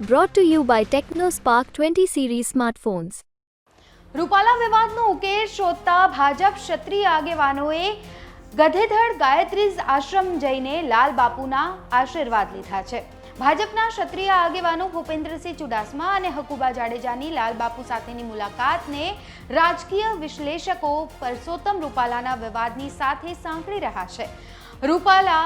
Brought to you by TechnoSpark 20 series smartphones. Rupala વિવાદનો ઉકેલ શોધતા ભાજપ ક્ષત્રિય આગેવાનોએ ગધેધડ ગાયત્રીઝ આશ્રમ જઈને લાલ બાપુના આશીર્વાદ લીધા છે ભાજપના ક્ષત્રિય આગેવાનો ભૂપેન્દ્રસિંહ ચુડાસમા અને હકુબા જાડેજાની લાલ બાપુ સાથેની મુલાકાતને રાજકીય વિશ્લેષકો પરસોત્તમ રૂપાલાના વિવાદની સાથે સાંકળી રહ્યા છે રૂપાલા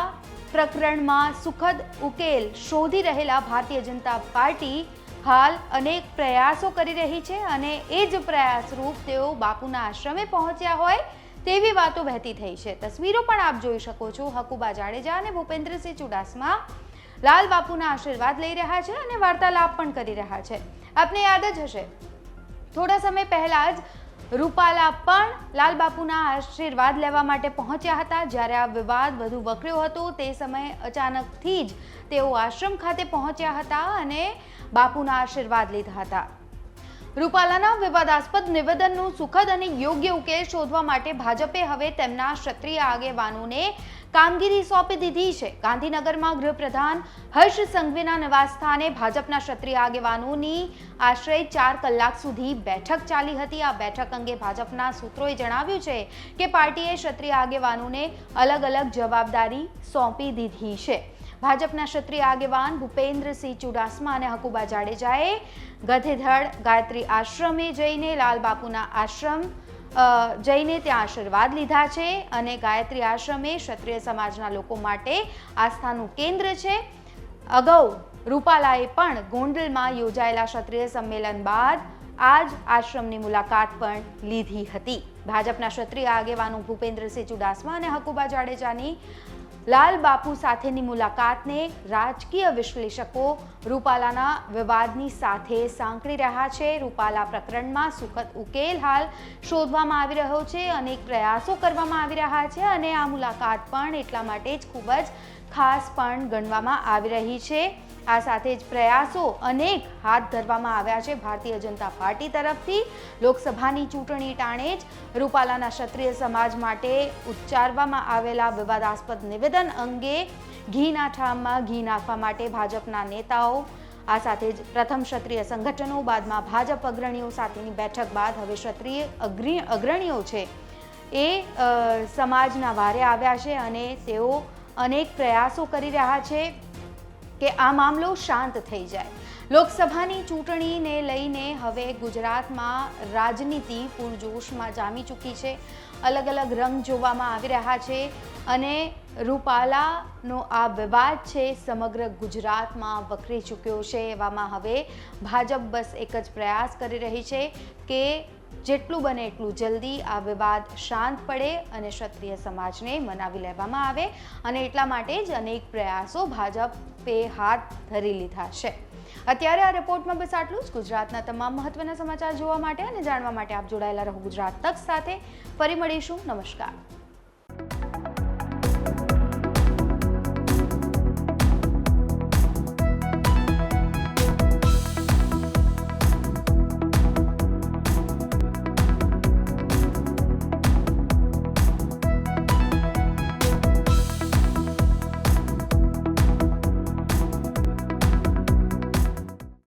પ્રકરણમાં સુખદ ઉકેલ શોધી રહેલા ભારતીય જનતા પાર્ટી હાલ અનેક પ્રયાસો કરી રહી છે અને એ જ પ્રયાસરૂપ તેઓ બાપુના આશ્રમે પહોંચ્યા હોય તેવી વાતો વહેતી થઈ છે. તસવીરો પણ આપ જોઈ શકો છો. હકુબા જાડેજા અને ભૂપેન્દ્રસિંહ ચુડાસમા લાલ બાપુના આશીર્વાદ લઈ રહ્યા છે અને વાર્તાલાપ પણ કરી રહ્યા છે. આપને યાદ જ હશે. થોડા સમય પહેલા જ રૂપાલા પણ લાલ બાપુના આશીર્વાદ લેવા માટે પહોંચ્યા હતા. જ્યારે આ વિવાદ વધુ વકર્યો હતો, તે સમયે અચાનકથી જ તેઓ આશ્રમ ખાતે પહોંચ્યા હતા અને બાપુના આશીર્વાદ લીધા હતા. રૂપાલાના વિવાદાસ્પદ નિવેદનનું સુખદ અને યોગ્ય ઉકેલ શોધવા માટે ભાજપે હવે તેમના ક્ષત્રિય આગેવાનોને કામગીરી સોંપી દીધી છે. ગાંધીનગરમાં ગૃહપ્રધાન હર્ષ સંઘવીના નિવાસસ્થાને ભાજપના ક્ષત્રિય આગેવાનોની આશરે ચાર કલાક સુધી બેઠક ચાલી હતી. આ બેઠક અંગે ભાજપના સૂત્રોએ જણાવ્યું છે કે પાર્ટીએ ક્ષત્રિય આગેવાનોને અલગ અલગ જવાબદારી સોંપી દીધી છે. ભાજપના ક્ષત્રિય આગેવાન ભૂપેન્દ્રસિંહ ચુડાસમા અને હકુબા જાડેજાએ ગધેધડ ગાયત્રી આશ્રમે જઈને લાલબાપુના આશ્રમ જઈને ત્યાં આશીર્વાદ લીધા છે અને ગાયત્રી આશ્રમે ક્ષત્રિય સમાજના લોકો માટે આસ્થાનું કેન્દ્ર છે. અગાઉ રૂપાલાએ પણ ગોંડલમાં યોજાયેલા ક્ષત્રિય સંમેલન બાદ આ જ આશ્રમની મુલાકાત પણ લીધી હતી. ભાજપના ક્ષત્રિય આગેવાનો ભૂપેન્દ્રસિંહ ચુડાસમા અને હકુબા જાડેજાની લાલ બાપુ સાથેની મુલાકાતને રાજકીય વિશ્લેષકો રૂપાલાના વિવાદની સાથે સાંકળી રહ્યા છે. રૂપાલા પ્રકરણમાં સુખદ ઉકેલ હાલ શોધવામાં આવી રહ્યો છે. અનેક પ્રયાસો કરવામાં આવી રહ્યા છે અને આ મુલાકાત પણ એટલા માટે જ ખૂબ જ ખાસ પણ ગણવામાં આવી રહી છે. આ સાથે જ પ્રયાસો અનેક હાથ ધરવામાં આવ્યા છે. ભારતીય જનતા પાર્ટી તરફથી લોકસભાની ચૂંટણી ટાણે જ રૂપાલાના ક્ષત્રિય સમાજ માટે ઉચ્ચારવામાં આવેલા વિવાદાસ્પદ નિવેદન અંગે ઘીના ઠામમાં ઘી નાખવા માટે ભાજપના નેતાઓ, આ સાથે જ પ્રથમ ક્ષત્રિય સંગઠનો, બાદમાં ભાજપ અગ્રણીઓ સાથેની બેઠક બાદ હવે ક્ષત્રિય અગ્રી, અગ્રણીઓ છે એ સમાજના વારે આવ્યા છે અને તેઓ અનેક પ્રયાસો કરી રહ્યા છે. કે આ મામલો શાંત થઈ જાય. લોકસભાની ચૂંટણીને લઈને હવે ગુજરાતમાં રાજનીતિ પૂરજોશમાં જામી ચૂકી છે. અલગ અલગ રંગ જોવામાં આવી રહ્યા છે અને રૂપાલાનો આ વિવાદ છે સમગ્ર ગુજરાતમાં વકરી ચૂક્યો છે. એવામાં હવે ભાજપ બસ એક જ પ્રયાસ કરી રહી છે કે જેટલું બને એટલું જલ્દી આ વિવાદ શાંત પડે અને ક્ષત્રિય સમાજને મનાવી લેવામાં આવે અને એટલા માટે જ અનેક પ્રયાસો ભાજપે હાથ ધરી લીધા છે. અત્યારે આ રિપોર્ટમાં બસ આટલું જ. ગુજરાતના તમામ મહત્વના સમાચાર જોવા માટે અને જાણવા માટે આપ જોડાયેલા રહો ગુજરાત તક સાથે. ફરી મળીશું. નમસ્કાર.